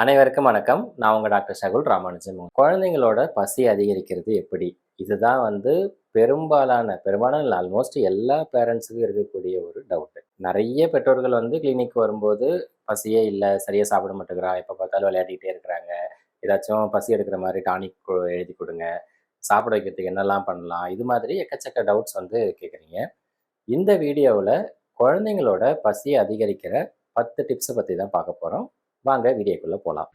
அனைவருக்கும் வணக்கம். நான் உங்கள் டாக்டர் சகுல் ராமானுஜம் குழந்தைங்களோட பசி அதிகரிக்கிறது எப்படி? இதுதான் வந்து பெரும்பாலான பெரும்பாலான ஆல்மோஸ்ட் எல்லா பேரண்ட்ஸுக்கும் இருக்கக்கூடிய ஒரு டவுட்டு நிறைய பெற்றோர்கள் வந்து கிளினிக் வரும்போது பசியே இல்லை சரியாக சாப்பிட மாட்டேங்கிறான் எப்போ பார்த்தாலும் விளையாடிக்கிட்டே இருக்கிறாங்க. ஏதாச்சும் பசி எடுக்கிற மாதிரி டானிக் எழுதி கொடுங்க. சாப்பிட வைக்கிறதுக்கு என்னெல்லாம் பண்ணலாம்? இது மாதிரி எக்கச்சக்க டவுட்ஸ் வந்து கேட்குறீங்க. இந்த வீடியோவில் குழந்தைங்களோட பசியை அதிகரிக்கிற பத்து டிப்ஸை பற்றி தான் பார்க்க போகிறோம் வாங்க வீடியோக்குள்ளே போகலாம்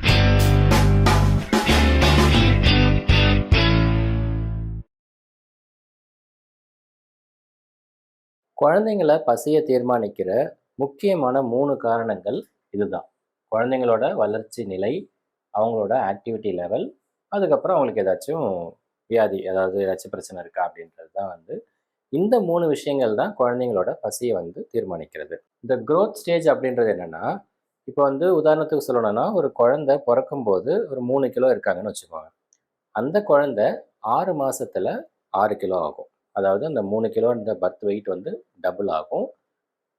குழந்தைங்கள பசியை தீர்மானிக்கிற முக்கியமான மூணு காரணங்கள் இதுதான். குழந்தைங்களோட வளர்ச்சி நிலை அவங்களோட ஆக்டிவிட்டி லெவல் அதுக்கப்புறம் அவங்களுக்கு ஏதாச்சும் வியாதி ஏதாவது ஏதாச்சும் பிரச்சனை இருக்கா அப்படின்றது தான் வந்து இந்த மூணு விஷயங்கள் தான் குழந்தைங்களோட பசியை வந்து தீர்மானிக்கிறது. இந்த க்ரோத் ஸ்டேஜ் அப்படின்றது என்னென்னா இப்போ வந்து உதாரணத்துக்கு சொல்லணும்னா ஒரு குழந்தை பிறக்கும்போது ஒரு மூணு கிலோ இருக்காங்கன்னு வச்சுக்கோங்க. அந்த குழந்தை ஆறு மாதத்தில் ஆறு கிலோ ஆகும். அதாவது அந்த மூணு கிலோ இந்த பர்த் வெயிட் வந்து டபுள் ஆகும்.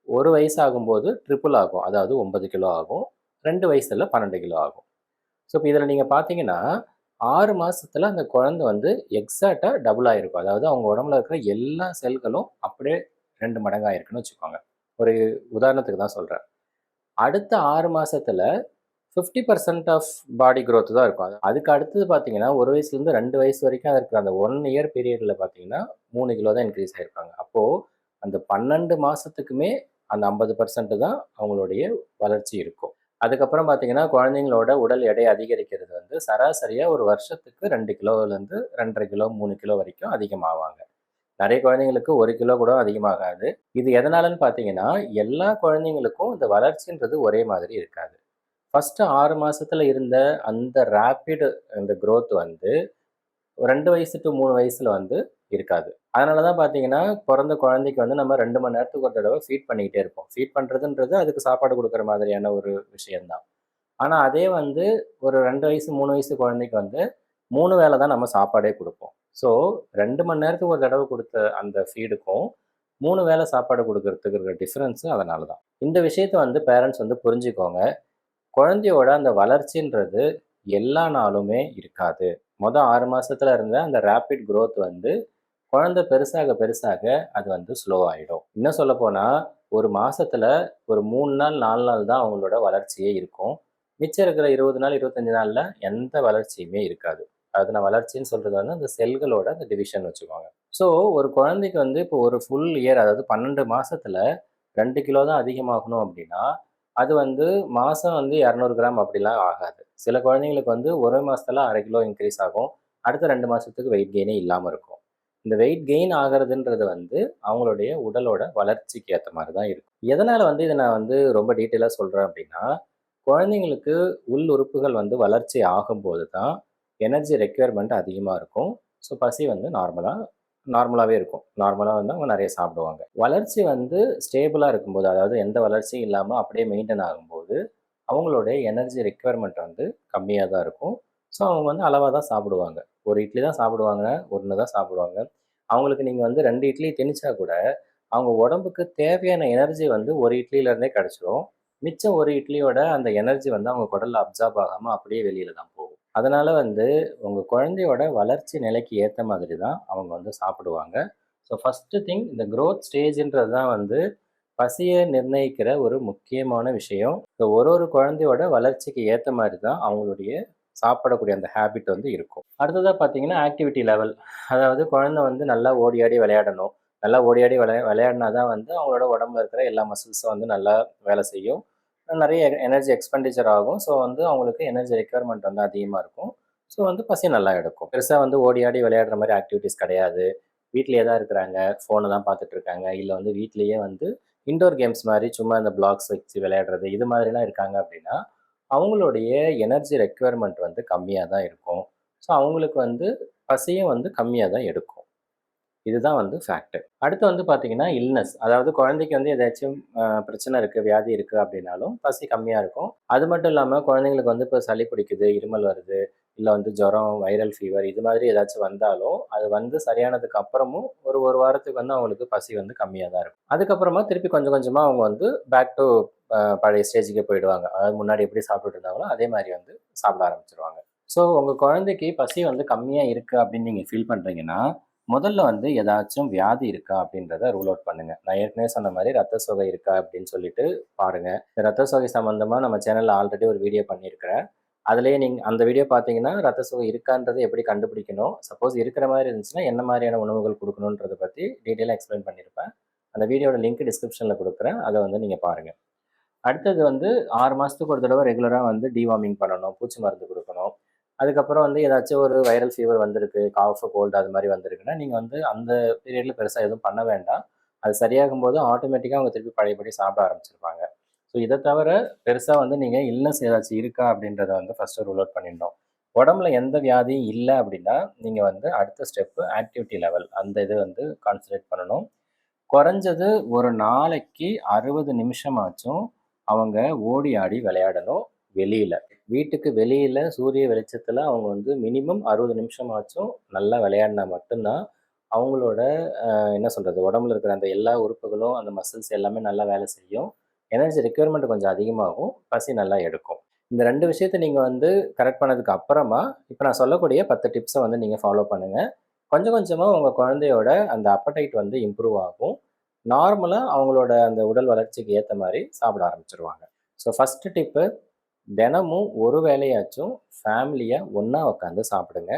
ஒரு வயசு ஆகும்போது ட்ரிபிள் ஆகும். அதாவது ஒன்பது கிலோ ஆகும். ரெண்டு வயசில் பன்னெண்டு கிலோ ஆகும். ஸோ இப்போ இதில் நீங்கள் பார்த்தீங்கன்னா ஆறு மாதத்தில் அந்த குழந்தை வந்து எக்ஸாக்டாக டபுள் ஆகிருக்கும் அதாவது அவங்க உடம்புல இருக்கிற எல்லா செல்களும் அப்படியே ரெண்டு மடங்காக இருக்குன்னு வச்சுக்கோங்க. ஒரு உதாரணத்துக்கு தான் சொல்கிறேன் அடுத்த ஆறு மாதத்தில் fifty percent of body growth தான் இருக்கும். அது- அதுக்கு அடுத்தது பார்த்தீங்கன்னா ஒரு வயசுலேருந்து ரெண்டு வயசு வரைக்கும் இருக்கிற அந்த ஒன் இயர் பீரியடில் பார்த்தீங்கன்னா மூணு கிலோ தான் இன்க்ரீஸ் ஆகிருப்பாங்க அப்போது அந்த பன்னெண்டு மாதத்துக்குமே அந்த ஐம்பது பர்சன்ட் தான் அவங்களுடைய வளர்ச்சி இருக்கும். அதுக்கப்புறம் பார்த்தீங்கன்னா குழந்தைங்களோட உடல் எடை அதிகரிக்கிறது வந்து சராசரியாக ஒரு வருஷத்துக்கு ரெண்டு கிலோலேருந்து ரெண்டரை கிலோ மூணு கிலோ வரைக்கும் அதிகமாவாங்க. நிறைய குழந்தைங்களுக்கு ஒரு கிலோ கூட அதிகமாகாது. இது எதனாலன்னு பார்த்தீங்கன்னா எல்லா குழந்தைங்களுக்கும் இந்த வளர்ச்சின்றது ஒரே மாதிரி இருக்காது. ஃபஸ்ட்டு ஆறு மாதத்தில் இருந்த அந்த ரேப்பிடு அந்த க்ரோத் வந்து ரெண்டு வயசு டு மூணு வயசில் வந்து இருக்காது. அதனால தான் பார்த்தீங்கன்னா பிறந்த குழந்தைக்கு வந்து நம்ம ரெண்டு மணி நேரத்துக்கு ஒரு தடவை ஃபீட் பண்ணிக்கிட்டே இருப்போம். ஃபீட் பண்ணுறதுன்றது அதுக்கு சாப்பாடு கொடுக்குற மாதிரியான ஒரு விஷயந்தான் ஆனால் அதே வந்து ஒரு ரெண்டு வயசு மூணு வயசு குழந்தைக்கு வந்து மூணு வேளை தான் நம்ம சாப்பாடே கொடுப்போம். ஸோ ரெண்டு மணி நேரத்துக்கு ஒரு தடவை கொடுத்த அந்த ஃபீடுக்கும் மூணு வேளை சாப்பாடு கொடுக்கறதுக்கு இருக்கிற டிஃப்ரென்ஸு அதனால தான் இந்த விஷயத்தை வந்து பேரண்ட்ஸ் வந்து புரிஞ்சுக்கோங்க. குழந்தையோட அந்த வளர்ச்சின்றது எல்லா நாளுமே இருக்காது. மொதல் ஆறு மாதத்துல இருந்த அந்த ரேபிட் க்ரோத் வந்து குழந்தை பெருசாக பெருசாக அது வந்து ஸ்லோ ஆகிடும் இன்னும் சொல்ல போனால் ஒரு மாதத்தில் ஒரு மூணு நாள் நாலு நாள் தான் அவங்களோட வளர்ச்சியே இருக்கும். மிச்சம் இருக்கிற இருபது நாள் இருபத்தஞ்சி நாளில் எந்த வளர்ச்சியுமே இருக்காது. அது நான் வளர்ச்சின்னு சொல்கிறது வந்து அந்த செல்களோட அந்த டிவிஷன் வச்சுக்கோங்க ஸோ ஒரு குழந்தைக்கு வந்து இப்போ ஒரு ஃபுல் இயர் அதாவது பன்னெண்டு மாதத்தில் ரெண்டு கிலோ தான் அதிகமாகணும் அப்படின்னா அது வந்து மாதம் வந்து இரநூறு கிராம் அப்படிலாம் ஆகாது. சில குழந்தைங்களுக்கு வந்து ஒரு மாதத்தில் அரை கிலோ இன்க்ரீஸ் ஆகும். அடுத்த ரெண்டு மாதத்துக்கு வெயிட் கெயினே இல்லாமல் இருக்கும். இந்த வெயிட் கெயின் ஆகிறதுன்றது வந்து அவங்களுடைய உடலோட வளர்ச்சிக்கு ஏற்ற மாதிரி தான் இருக்கும். எதனால் வந்து இதை நான் வந்து ரொம்ப டீட்டெயிலாக சொல்கிறேன் அப்படின்னா குழந்தைங்களுக்கு உள் உறுப்புகள் வந்து வளர்ச்சி ஆகும்போது தான் எனர்ஜி ரெக்யர்மெண்ட் அதிகமாக இருக்கும். ஸோ பசி வந்து நார்மலாக நார்மலாகவே இருக்கும். நார்மலாக வந்து அவங்க நிறைய சாப்பிடுவாங்க. வளர்ச்சி வந்து ஸ்டேபிளாக இருக்கும்போது அதாவது எந்த வளர்ச்சியும் இல்லாமல் அப்படியே மெயின்டைன் ஆகும்போது அவங்களுடைய எனர்ஜி ரெக்யர்மெண்ட் வந்து கம்மியாக தான் இருக்கும். ஸோ அவங்க வந்து அளவாக தான் சாப்பிடுவாங்க. ஒரு இட்லி தான் சாப்பிடுவாங்க ஒன்று தான் சாப்பிடுவாங்க. அவங்களுக்கு நீங்கள் வந்து ரெண்டு இட்லி திணிச்சா கூட அவங்க உடம்புக்கு தேவையான எனர்ஜி வந்து ஒரு இட்லியிலேருந்தே கிடச்சிரும். மிச்சம் ஒரு இட்லியோட அந்த எனர்ஜி வந்து அவங்க குடலில் அப்சார்ப் ஆகாமல் அப்படியே வெளியில தான் அதனால் வந்து உங்கள் குழந்தையோட வளர்ச்சி நிலைக்கு ஏற்ற மாதிரி தான் அவங்க வந்து சாப்பிடுவாங்க. ஸோ ஃபஸ்ட்டு திங் இந்த க்ரோத் ஸ்டேஜ்ன்றது தான் வந்து பசியை நிர்ணயிக்கிற ஒரு முக்கியமான விஷயம். ஸோ ஒரு ஒரு குழந்தையோட வளர்ச்சிக்கு ஏற்ற மாதிரி தான் அவங்களுடைய சாப்பிடக்கூடிய அந்த ஹேபிட் வந்து இருக்கும். அடுத்ததாக பார்த்தீங்கன்னா ஆக்டிவிட்டி லெவல் அதாவது குழந்தை வந்து நல்லா ஓடி ஆடி விளையாடணும். நல்லா ஓடி ஆடி விளையா விளையாடினா தான் வந்து அவங்களோட உடம்புல இருக்கிற எல்லா மசில்ஸும் வந்து நல்லா வேலை செய்யும். நிறைய எனர்ஜி எக்ஸ்பெண்டிச்சர் ஆகும். ஸோ வந்து அவங்களுக்கு எனர்ஜி ரெக்யர்மெண்ட் வந்து அதிகமாக இருக்கும். ஸோ வந்து பசி நல்லா எடுக்கும். பெருசாக வந்து ஓடி ஆடி விளையாடுற மாதிரி ஆக்டிவிட்டீஸ் கிடையாது. வீட்லேயே தான் இருக்கிறாங்க. ஃபோனை தான் பார்த்துட்டு இருக்காங்க. இல்லை வந்து வீட்லேயே வந்து இண்டோர் கேம்ஸ் மாதிரி சும்மா இந்த பிளாக்ஸ் வச்சு விளையாடுறது இது மாதிரிலாம் இருக்காங்க அப்படின்னா அவங்களுடைய எனர்ஜி ரெக்யர்மெண்ட் வந்து கம்மியாக தான் இருக்கும். ஸோ அவங்களுக்கு வந்து பசியும் வந்து கம்மியாக தான் எடுக்கும். இதுதான் வந்து ஃபேக்ட் அடுத்து வந்து பார்த்தீங்கன்னா இல்னஸ் அதாவது குழந்தைக்கு வந்து ஏதாச்சும் பிரச்சனை இருக்குது வியாதி இருக்குது அப்படின்னாலும் பசி கம்மியாக இருக்கும். அது மட்டும் இல்லாமல் குழந்தைங்களுக்கு வந்து இப்போ சளி பிடிக்குது இருமல் வருது இல்லை வந்து ஜுரம் வைரல் ஃபீவர் இது மாதிரி ஏதாச்சும் வந்தாலும் அது வந்து சரியானதுக்கு அப்புறமும் ஒரு ஒரு வாரத்துக்கு வந்து அவங்களுக்கு பசி வந்து கம்மியாக தான் இருக்கும். அதுக்கப்புறமா திருப்பி கொஞ்சம் கொஞ்சமாக அவங்க வந்து பேக் டு பழைய ஸ்டேஜுக்கே போயிடுவாங்க. அதாவது முன்னாடி எப்படி சாப்பிட்டுட்டு இருந்தாங்களோ அதே மாதிரி வந்து சாப்பிட ஆரம்பிச்சிருவாங்க. ஸோ உங்கள் குழந்தைக்கு பசி வந்து கம்மியாக இருக்குது அப்படின்னு நீங்கள் ஃபீல் பண்ணுறீங்கன்னா முதல்ல வந்து ஏதாச்சும் வியாதி இருக்கா அப்படின்றத ரூல் அவுட் பண்ணுங்க. நான் ஏற்கனவே சொன்ன மாதிரி ரத்த சோகை இருக்கா அப்படின்னு சொல்லிட்டு பாருங்க. ரத்த சோகை சம்மந்தமாக நம்ம சேனலில் ஆல்ரெடி ஒரு வீடியோ பண்ணியிருக்கிறேன். அதுலேயே நீங்கள் அந்த வீடியோ பார்த்தீங்கன்னா ரத்த சோகை இருக்கான்றதை எப்படி கண்டுபிடிக்கணும்? சப்போஸ் இருக்கிற மாதிரி இருந்துச்சுன்னா என்ன மாதிரியான உணவுகள் கொடுக்கணுன்றத பற்றி டீட்டெயிலாக எக்ஸ்பிளைன் பண்ணியிருப்பேன். அந்த வீடியோட லிங்க் டிஸ்கிரிப்ஷனில் கொடுக்குறேன். அதை வந்து நீங்கள் பாருங்கள் அடுத்தது வந்து ஆறு மாதத்துக்கு ஒரு தடவை ரெகுலராக வந்து டிவார்மிங் பண்ணணும் பூச்சி மருந்து கொடுக்கணும். அதுக்கப்புறம் வந்து ஏதாச்சும் ஒரு வைரல் ஃபீவர் வந்திருக்கு காஃப் கோல்டு அது மாதிரி வந்திருக்குன்னா நீங்கள் வந்து அந்த பீரியடில் பெருசாக எதுவும் பண்ண வேண்டாம். அது சரியாகும் போது ஆட்டோமேட்டிக்காக அவங்க திருப்பி பழையபடி சாப்பிட ஆரம்பிச்சிருப்பாங்க. ஸோ இதை தவிர பெருசாக வந்து நீங்கள் இல்லஸ் ஏதாச்சும் இருக்கா அப்படின்றத வந்து ஃபஸ்ட்டு ரூல் அவுட் பண்ணிடணும். உடம்புல எந்த வியாதியும் இல்லை அப்படின்னா நீங்கள் வந்து அடுத்த ஸ்டெப்பு ஆக்டிவிட்டி லெவல் அந்த இது வந்து கான்சன்ட்ரேட் பண்ணணும். குறைஞ்சது ஒரு நாளைக்கு அறுபது நிமிஷமாச்சும் அவங்க ஓடி ஆடி விளையாடணும் வெளியில். வீட்டுக்கு வெளியில் சூரிய வெளிச்சத்தில் அவங்க வந்து மினிமம் அறுபது நிமிஷமாச்சும் நல்லா விளையாடினா மட்டும்தான் அவங்களோட என்ன சொல்கிறது உடம்புல இருக்கிற அந்த எல்லா உறுப்புகளும் அந்த மசில்ஸ் எல்லாமே நல்லா வேலை செய்யும். எனர்ஜி ரெக்யர்மெண்ட் கொஞ்சம் அதிகமாகும். பசி நல்லா எடுக்கும். இந்த ரெண்டு விஷயத்தை நீங்கள் வந்து கரெக்ட் பண்ணதுக்கு அப்புறமா இப்போ நான் சொல்லக்கூடிய பத்து டிப்ஸை வந்து நீங்கள் ஃபாலோ பண்ணுங்கள் கொஞ்சம் கொஞ்சமாக உங்கள் குழந்தையோட அந்த அப்படைட் வந்து இம்ப்ரூவ் ஆகும். நார்மலாக அவங்களோட அந்த உடல் வளர்ச்சிக்கு ஏற்ற மாதிரி சாப்பிட ஆரம்பிச்சிருவாங்க. ஸோ ஃபஸ்ட்டு டிப்பு தினமும் ஒரு வேலையாச்சும் ஃபேமிலியாக ஒன்றா உட்காந்து சாப்பிடுங்க.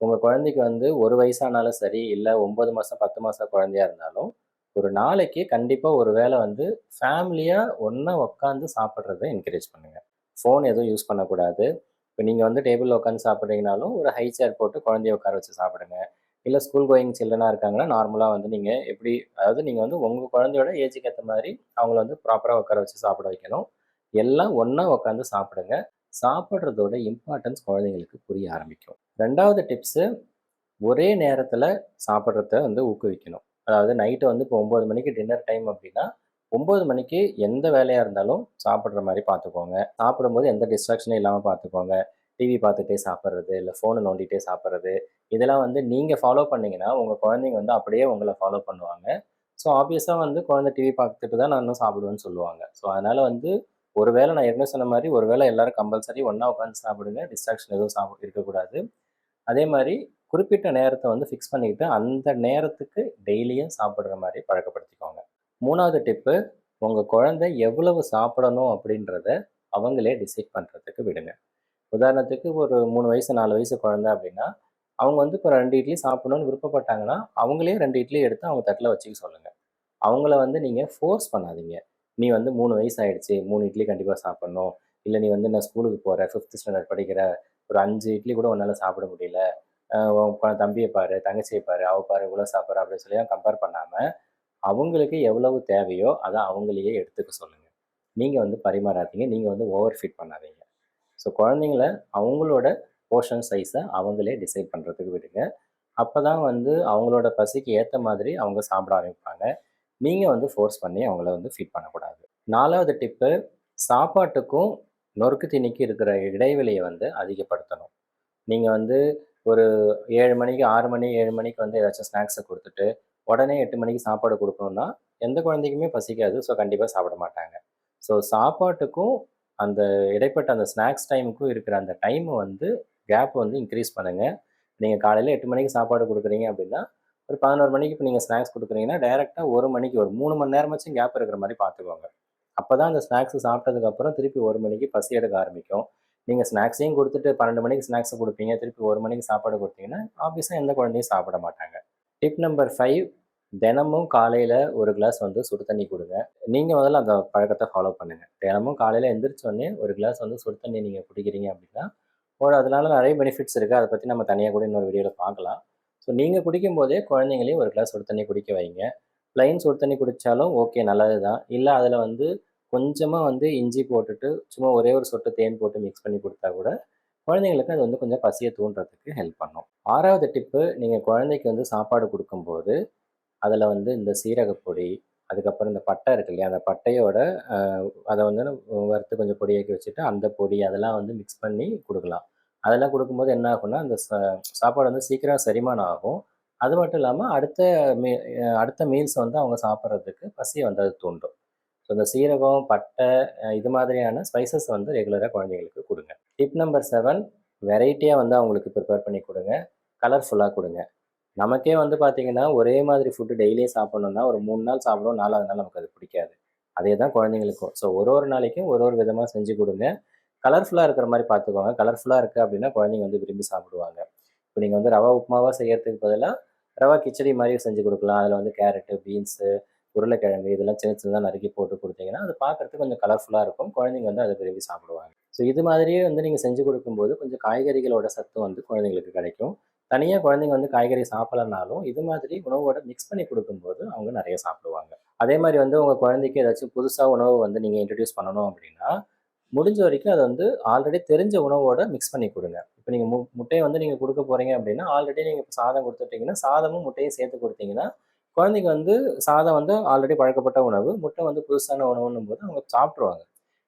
உங்கள் குழந்தைக்கு வந்து ஒரு வயசானாலும் சரி இல்லை ஒம்பது மாதம் பத்து மாதம் குழந்தையா இருந்தாலும் ஒரு நாளைக்கு கண்டிப்பாக ஒரு வேளை வந்து ஃபேமிலியாக ஒன்றா உட்காந்து சாப்பிட்றத என்கரேஜ் பண்ணுங்கள் ஃபோன் எதுவும் யூஸ் பண்ணக்கூடாது. இப்போ நீங்கள் வந்து டேபிளில் உட்காந்து சாப்பிட்றீங்கனாலும் ஒரு ஹை சேர் போட்டு குழந்தைய உட்கார வச்சு சாப்பிடுங்க. இல்லை ஸ்கூல் கோயிங் சில்ட்ரனாக இருக்காங்கன்னா நார்மலாக வந்து நீங்கள் எப்படி அதாவது நீங்கள் வந்து உங்கள் குழந்தையோட ஏஜுக்கு ஏற்ற மாதிரி அவங்கள வந்து ப்ராப்பராக உட்கார வச்சு சாப்பிட வைக்கணும். எல்லாம் ஒன்றா உட்காந்து சாப்பிடுங்க. சாப்பிட்றதோட இம்பார்ட்டன்ஸ் குழந்தைங்களுக்கு புரிய ஆரம்பிக்கும். ரெண்டாவது டிப்ஸு ஒரே நேரத்தில் சாப்பிட்றத வந்து ஊக்குவிக்கணும். அதாவது நைட்டு வந்து இப்போ ஒம்பது மணிக்கு டின்னர் டைம் அப்படின்னா ஒம்பது மணிக்கு எந்த வேலையாக இருந்தாலும் சாப்பிட்ற மாதிரி பார்த்துக்கோங்க. சாப்பிடும்போது எந்த டிஸ்ட்ராக்ஷனும் இல்லாமல் பார்த்துக்கோங்க. டிவி பார்த்துட்டே சாப்பிட்றது இல்லை ஃபோனை நோண்டிகிட்டே சாப்பிட்றது இதெல்லாம் வந்து நீங்கள் ஃபாலோ பண்ணிங்கன்னா உங்கள் குழந்தைங்க வந்து அப்படியே உங்களை ஃபாலோ பண்ணுவாங்க. ஸோ ஆப்வியஸாக வந்து குழந்தை டிவி பார்த்துட்டு தான் நான் இன்னும் சாப்பிடுவேன்னு சொல்லுவாங்க. ஸோ அதனால் வந்து ஒருவேளை நான் ஏற்கனவே சொன்ன மாதிரி ஒருவேளை எல்லாரும் கம்பல்சரி ஒன்றா உட்காந்து சாப்பிடுங்க டிஸ்ட்ராக்ஷன் எதுவும் சாப்பிட இருக்கக்கூடாது. அதே மாதிரி குறிப்பிட்ட நேரத்தை வந்து ஃபிக்ஸ் பண்ணிக்கிட்டு அந்த நேரத்துக்கு டெய்லியும் சாப்பிட்ற மாதிரி பழக்கப்படுத்திக்கோங்க. மூணாவது டிப்பு உங்கள் குழந்தை எவ்வளவு சாப்பிடணும் அப்படின்றத அவங்களே டிசைட் பண்ணுறதுக்கு விடுங்க. உதாரணத்துக்கு ஒரு மூணு வயசு நாலு வயசு குழந்தை அப்படின்னா அவங்க வந்து இப்போ ரெண்டு இட்லி சாப்பிடணும்னு விருப்பப்பட்டாங்கன்னா அவங்களே ரெண்டு இட்லி எடுத்து அவங்க தட்டில் வச்சுக்க சொல்லுங்கள் அவங்கள வந்து நீங்கள் ஃபோர்ஸ் பண்ணாதீங்க. நீ வந்து மூணு வயசு ஆயிடுச்சு மூணு இட்லி கண்டிப்பாக சாப்பிட்ணும். இல்லை நீ வந்து நான் ஸ்கூலுக்கு போகிற ஃபிஃப்த் ஸ்டாண்டர்ட் படிக்கிற ஒரு அஞ்சு இட்லி கூட உன்னால் சாப்பிட முடியல. உன் தம்பியை பாரு தங்கச்சியை பாரு அவ பாரு இவ்வளோ சாப்பிட்ற அப்படின்னு சொல்லி கம்பேர் பண்ணாமல் அவங்களுக்கு எவ்வளவு தேவையோ அதை அவங்களையே எடுத்துக்க சொல்லுங்கள் நீங்கள் வந்து பரிமாறாதீங்க நீங்கள் வந்து ஓவர் ஃபீட் பண்ணாதீங்க. ஸோ குழந்தைங்கள அவங்களோட போர்ஷன் சைஸை அவங்களே டிசைட் பண்ணுறதுக்கு விடுங்க. அப்போ தான் வந்து அவங்களோட பசிக்கு ஏற்ற மாதிரி அவங்க சாப்பிட ஆரம்பிப்பாங்க. நீங்கள் வந்து ஃபோர்ஸ் பண்ணி அவங்கள வந்து ஃபீட் பண்ணக்கூடாது. நாலாவது டிப்பு சாப்பாட்டுக்கும் நொறுக்கு தீனிக்கு இருக்கிற இடைவெளியை வந்து அதிகப்படுத்தணும். நீங்கள் வந்து ஒரு ஏழு மணிக்கு ஆறு மணி ஏழு மணிக்கு வந்து ஏதாச்சும் ஸ்நாக்ஸை கொடுத்துட்டு உடனே எட்டு மணிக்கு சாப்பாடு கொடுக்கணும்னா எந்த குழந்தைக்குமே பசிக்காது. ஸோ கண்டிப்பாக சாப்பிட மாட்டாங்க. ஸோ சாப்பாட்டுக்கும் அந்த இடைப்பட்ட அந்த ஸ்நாக்ஸ் டைமுக்கும் இருக்கிற அந்த டைமை வந்து கேப் வந்து இன்க்ரீஸ் பண்ணுங்கள் நீங்கள் காலையில் எட்டு மணிக்கு சாப்பாடு கொடுக்குறீங்க அப்படின்னா ஒரு பதினோரு மணிக்கு இப்போ நீங்கள் ஸ்நாக்ஸ் கொடுக்குறீங்கன்னா டைரெக்டாக ஒரு மணிக்கு ஒரு மூணு மணி நேரமாச்சும் கேப் இருக்கிற மாதிரி பார்த்துக்கோங்க அப்போ தான் அந்த ஸ்நாக்ஸ் சாப்பிட்டதுக்கப்புறம் திருப்பி ஒரு மணிக்கு பசி எடுக்க ஆரம்பிக்கும். நீங்கள் ஸ்நாக்ஸையும் கொடுத்துட்டு பன்னெண்டு மணிக்கு ஸ்நாக்ஸை கொடுப்பீங்க. திருப்பி ஒரு மணிக்கு சாப்பாடு கொடுத்தீங்கன்னா ஆப்வியஸாக எந்த குழந்தையும் சாப்பிட மாட்டாங்க. டிப் நம்பர் ஃபைவ் தினமும் காலையில் ஒரு கிளாஸ் வந்து சுடு தண்ணி கொடுங்க. நீங்கள் முதல்ல அந்த பழக்கத்தை ஃபாலோ பண்ணுங்கள் தினமும் காலையில் எந்திரிச்சோடனே ஒரு கிளாஸ் வந்து சுடு தண்ணி நீங்கள் குடிக்கிறீங்க அப்படின்னா ஒரு அதனால நிறைய பெனிஃபிட்ஸ் இருக்குது அதை பற்றி நம்ம தனியாக கூட இன்னொரு வீடியோவில் பார்க்கலாம். ஸோ நீங்கள் குடிக்கும் போதே குழந்தைங்களையும் ஒரு கிளாஸ் சுடு தண்ணி குடிக்க வைங்க. ப்ளைன் சுடு தண்ணி குடித்தாலும் ஓகே நல்லது தான் இல்லை அதில் வந்து கொஞ்சமாக வந்து இஞ்சி போட்டுட்டு சும்மா ஒரே ஒரு சொட்டு தேன் போட்டு மிக்ஸ் பண்ணி கொடுத்தா கூட குழந்தைங்களுக்கு அது வந்து கொஞ்சம் பசியை தூண்டுறதுக்கு ஹெல்ப் பண்ணும். ஆறாவது டிப்பு நீங்கள் குழந்தைக்கு வந்து சாப்பாடு கொடுக்கும்போது அதில் வந்து இந்த சீரகப்பொடி அதுக்கப்புறம் இந்த பட்டை இருக்கு இல்லையா அந்த பட்டையோட அதை வந்து வறுத்து கொஞ்சம் பொடியாக்கி வச்சுட்டு அந்த பொடி அதெல்லாம் வந்து மிக்ஸ் பண்ணி கொடுக்கலாம். அதெல்லாம் கொடுக்கும்போது என்ன ஆகும்னா அந்த சா- சாப்பாடு வந்து சீக்கிரம் செரிமானம் ஆகும். அது மட்டும் இல்லாமல் அடுத்த மீ அடுத்த மீல்ஸ் வந்து அவங்க சாப்பிட்றதுக்கு பசியை வந்து அது தூண்டும். ஸோ இந்த சீரகம் பட்டை இது மாதிரியான ஸ்பைசஸ் வந்து ரெகுலராக குழந்தைங்களுக்கு கொடுங்க. டிப் நம்பர் செவன் வெரைட்டியாக வந்து அவங்களுக்கு ப்ரிப்பேர் பண்ணி கொடுங்க. கலர்ஃபுல்லாக கொடுங்க. நமக்கே வந்து பார்த்தீங்கன்னா ஒரே மாதிரி ஃபுட்டு டெய்லியும் சாப்பிட்ணுன்னா ஒரு மூணு நாள் சாப்பிடுவோம் நாலாவது நாள் நமக்கு அது பிடிக்காது. அதே தான் குழந்தைங்களுக்கும். ஸோ ஒரு ஒரு நாளைக்கும் ஒரு ஒரு விதமாக செஞ்சு கொடுங்க. கலர்ஃபுல்லாக இருக்கிற மாதிரி பார்த்துக்கோங்க. கலர்ஃபுல்லாக இருக்குது அப்படின்னா குழந்தைங்க வந்து விரும்பி சாப்பிடுவாங்க. இப்போ நீங்கள் வந்து ரவா உப்புமாவாக செய்யறதுக்கு பதிலாக ரவா கிச்சடி மாதிரி செஞ்சு கொடுக்கலாம். அதில் வந்து கேரட்டு பீன்ஸு உருளைக்கிழங்கு இதெல்லாம் சின்ன சின்னதாக நறுக்கி போட்டு கொடுத்தீங்கன்னா அது பார்க்குறதுக்கு கொஞ்சம் கலர்ஃபுல்லாக இருக்கும். குழந்தைங்க வந்து அதை விரும்பி சாப்பிடுவாங்க. ஸோ இது மாதிரியே வந்து நீங்கள் செஞ்சு கொடுக்கும்போது கொஞ்சம் காய்கறிகளோட சத்து வந்து குழந்தைங்களுக்கு கிடைக்கும். தனியாக குழந்தைங்க வந்து காய்கறி சாப்பிடலனாலும் இது மாதிரி உணவோட மிக்ஸ் பண்ணி கொடுக்கும்போது அவங்க நிறைய சாப்பிடுவாங்க. அதே மாதிரி வந்து உங்கள் குழந்தைக்கு ஏதாச்சும் புதுசாக உணவு வந்து நீங்கள் இன்ட்ரடியூஸ் பண்ணணும் அப்படின்னா முடிஞ்ச வரைக்கும் அதை வந்து ஆல்ரெடி தெரிஞ்ச உணவோட மிக்ஸ் பண்ணி கொடுங்க. இப்போ நீங்கள் மு முட்டையை வந்து நீங்கள் கொடுக்க போகிறீங்க அப்படின்னா ஆல்ரெடி நீங்கள் இப்போ சாதம் கொடுத்துட்டீங்கன்னா சாதமும் முட்டையும் சேர்த்து கொடுத்தீங்கன்னா குழந்தைங்க வந்து சாதம் வந்து ஆல்ரெடி பழக்கப்பட்ட உணவு முட்டை வந்து புதுசான உணவுன்னும் போது அவங்க சாப்பிட்ருவாங்க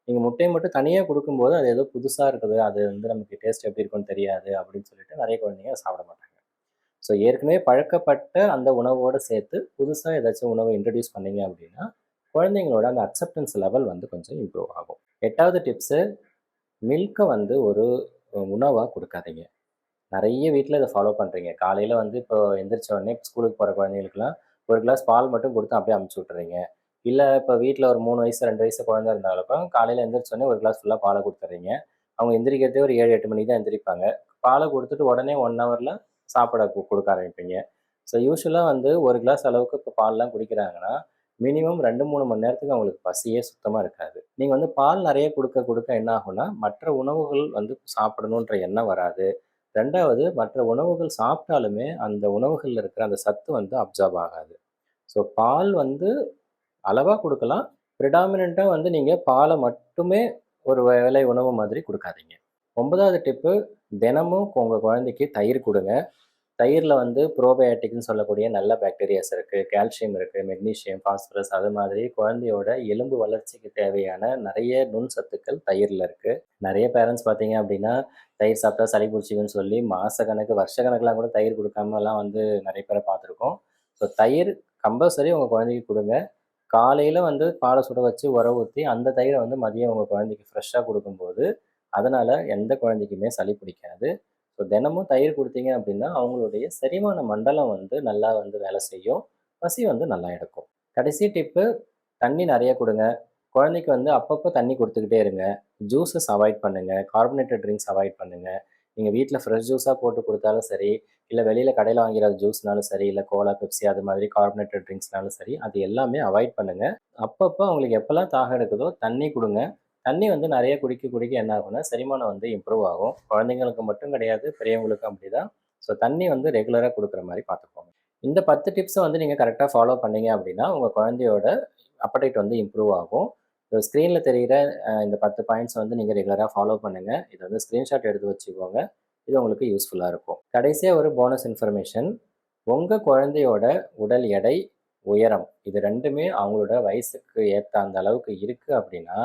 நீங்கள் முட்டையை மட்டும் தனியாக கொடுக்கும்போது அது ஏதோ புதுசாக இருக்குது அது வந்து நமக்கு டேஸ்ட் எப்படி இருக்குன்னு தெரியாது அப்படின்னு சொல்லிட்டு நிறைய குழந்தைங்க சாப்பிட மாட்டாங்க. ஸோ ஏற்கனவே பழக்கப்பட்ட அந்த உணவோடு சேர்த்து புதுசாக ஏதாச்சும் உணவை இன்ட்ரடியூஸ் பண்ணீங்க அப்படின்னா குழந்தைங்களோட அந்த அக்செப்டன்ஸ் லெவல் வந்து கொஞ்சம் இம்ப்ரூவ் ஆகும். எட்டாவது டிப்ஸு மில்கை வந்து ஒரு உணவாக கொடுக்காதீங்க. நிறைய வீட்டில் இதை ஃபாலோ பண்ணுறீங்க காலையில் வந்து இப்போ எந்திரிச்ச உடனே ஸ்கூலுக்கு போகிற குழந்தைங்களுக்குலாம் ஒரு கிளாஸ் பால் மட்டும் கொடுத்து அப்படியே அமுச்சு விட்டுறீங்க. இல்லை இப்போ வீட்டில் ஒரு மூணு வயசு ரெண்டு வயசு குழந்தை இருந்தாலும் காலையில் எந்திரிச்சோடனே ஒரு கிளாஸ் ஃபுல்லாக பாலை கொடுத்துட்றீங்க அவங்க எந்திரிக்கிறதே ஒரு ஏழு எட்டு மணிக்கு தான் எந்திரிப்பாங்க. பாலை கொடுத்துட்டு உடனே ஒன் ஹவரில் சாப்பிட கொடுக்க ஆரம்பிப்பீங்க. ஸோ யூஸ்வலாக வந்து ஒரு கிளாஸ் அளவுக்கு இப்போ பால்லாம் குடிக்கிறாங்கன்னா மினிமம் ரெண்டு மூணு மணி நேரத்துக்கு அவங்களுக்கு பசியே சுத்தமாக இருக்காது. நீங்கள் வந்து பால் நிறைய கொடுக்க கொடுக்க என்ன ஆகும்னா மற்ற உணவுகள் வந்து சாப்பிடணுன்ற எண்ணம் வராது. ரெண்டாவது மற்ற உணவுகள் சாப்பிட்டாலுமே அந்த உணவுகளில் இருக்கிற அந்த சத்து வந்து அப்சர்வ் ஆகாது. ஸோ பால் வந்து அளவாக கொடுக்கலாம். ப்ரிடாமினாக வந்து நீங்கள் பாலை மட்டுமே ஒரு வேலை உணவு மாதிரி கொடுக்காதீங்க. ஒன்பதாவது டிப்பு தினமும் உங்கள் குழந்தைக்கு தயிர் கொடுங்க. தயிரில் வந்து ப்ரோபயோட்டிக்னு சொல்லக்கூடிய நல்ல பாக்டீரியாஸ் இருக்குது கால்சியம் இருக்குது மெக்னீஷியம் ஃபாஸ்பரஸ் அது மாதிரி குழந்தையோட எலும்பு வளர்ச்சிக்கு தேவையான நிறைய நுண் சத்துக்கள் தயிரில் இருக்குது நிறைய பேரண்ட்ஸ் பார்த்தீங்க அப்படின்னா தயிர் சாப்பிட்டா சளி பிடிச்சிக்குன்னு சொல்லி மாதக்கணக்கு வருஷக்கணக்கெலாம் கூட தயிர் கொடுக்காமலாம் வந்து நிறைய பேரை பார்த்துருக்கோம். ஸோ தயிர் கம்பல்சரி உங்கள் குழந்தைக்கு கொடுங்க. காலையில் வந்து பாலை சுட வச்சு உர ஊற்றி அந்த தயிரை வந்து மதியம் உங்கள் குழந்தைக்கு ஃப்ரெஷ்ஷாக கொடுக்கும்போது அதனால் எந்த குழந்தைக்குமே சளி பிடிக்காது. ஸோ தினமும் தயிர் கொடுத்தீங்க அப்படின்னா அவங்களுடைய செரிமான மண்டலம் வந்து நல்லா வந்து வேலை செய்யும். பசி வந்து நல்லா எடுக்கும். கடைசி டிப்பு தண்ணி நிறைய கொடுங்க. குழந்தைக்கு வந்து அப்பப்போ தண்ணி கொடுத்துக்கிட்டே இருங்க. ஜூஸஸ் அவாய்ட் பண்ணுங்கள் கார்பனேட்டட் ட்ரிங்க்ஸ் அவாய்ட் பண்ணுங்கள் நீங்கள் வீட்டில் ஃப்ரெஷ் ஜூஸாக போட்டு கொடுத்தாலும் சரி இல்லை வெளியில் கடையில் வாங்கிற ஜூஸ்னாலும் சரி இல்லை கோலா பெப்சி அது மாதிரி கார்பனேட்டட் ட்ரிங்க்ஸ்னாலும் சரி அது எல்லாமே அவாய்ட் பண்ணுங்கள் அப்பப்போ அவங்களுக்கு எப்போல்லாம் தாகம் எடுக்குதோ தண்ணி கொடுங்க. தண்ணி வந்து நிறைய குடிக்க குடிக்க என்ன ஆகும்னா செரிமானம் வந்து இம்ப்ரூவ் ஆகும். குழந்தைங்களுக்கு மட்டும் கிடையாது பெரியவங்களுக்கும் அப்படி தான் ஸோ தண்ணி வந்து ரெகுலராக கொடுக்குற மாதிரி பார்த்துக்கோங்க இந்த பத்து டிப்ஸை வந்து நீங்கள் கரெக்டாக ஃபாலோ பண்ணீங்க அப்படின்னா உங்கள் குழந்தையோட அப்படைட் வந்து இம்ப்ரூவ் ஆகும். ஸோ ஸ்க்ரீனில் தெரிகிற இந்த பத்து பாயிண்ட்ஸ் வந்து நீங்கள் ரெகுலராக ஃபாலோ பண்ணுங்கள் இதை வந்து ஸ்க்ரீன்ஷாட் எடுத்து வச்சுக்கோங்க. இது உங்களுக்கு யூஸ்ஃபுல்லாக இருக்கும். கடைசியாக ஒரு போனஸ் இன்ஃபர்மேஷன் உங்கள் குழந்தையோட உடல் எடை உயரம் இது ரெண்டுமே அவங்களோட வயசுக்கு ஏற்ற அந்த அளவுக்கு இருக்குது அப்படின்னா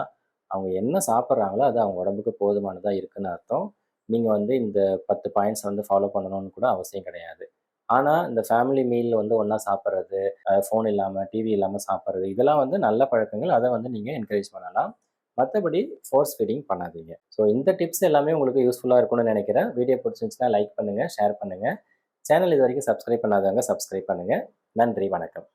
அவங்க என்ன சாப்பிட்றாங்களோ அது அவங்க உடம்புக்கு போதுமானதாக இருக்குன்னு அர்த்தம். நீங்கள் வந்து இந்த பத்து பாயிண்ட்ஸ் வந்து ஃபாலோ பண்ணணும்னு கூட அவசியம் கிடையாது. ஆனால் இந்த ஃபேமிலி மீல் வந்து ஒன்றா சாப்பிட்றது ஃபோன் இல்லாமல் டிவி இல்லாமல் சாப்பிட்றது இதெல்லாம் வந்து நல்ல பழக்கங்கள். அதை வந்து நீங்கள் என்கரேஜ் பண்ணலாம். மற்றபடி ஃபோர்ஸ் ஃபீடிங் பண்ணாதீங்க. ஸோ இந்த டிப்ஸ் எல்லாமே உங்களுக்கு யூஸ்ஃபுல்லாக இருக்கும்னு நினைக்கிறேன். வீடியோ பிடிச்சிருந்துச்சுன்னா லைக் பண்ணுங்கள் ஷேர் பண்ணுங்கள் சேனல் இது வரைக்கும் சப்ஸ்கிரைப் பண்ணாதவங்க சப்ஸ்கிரைப் பண்ணுங்கள் நன்றி வணக்கம்.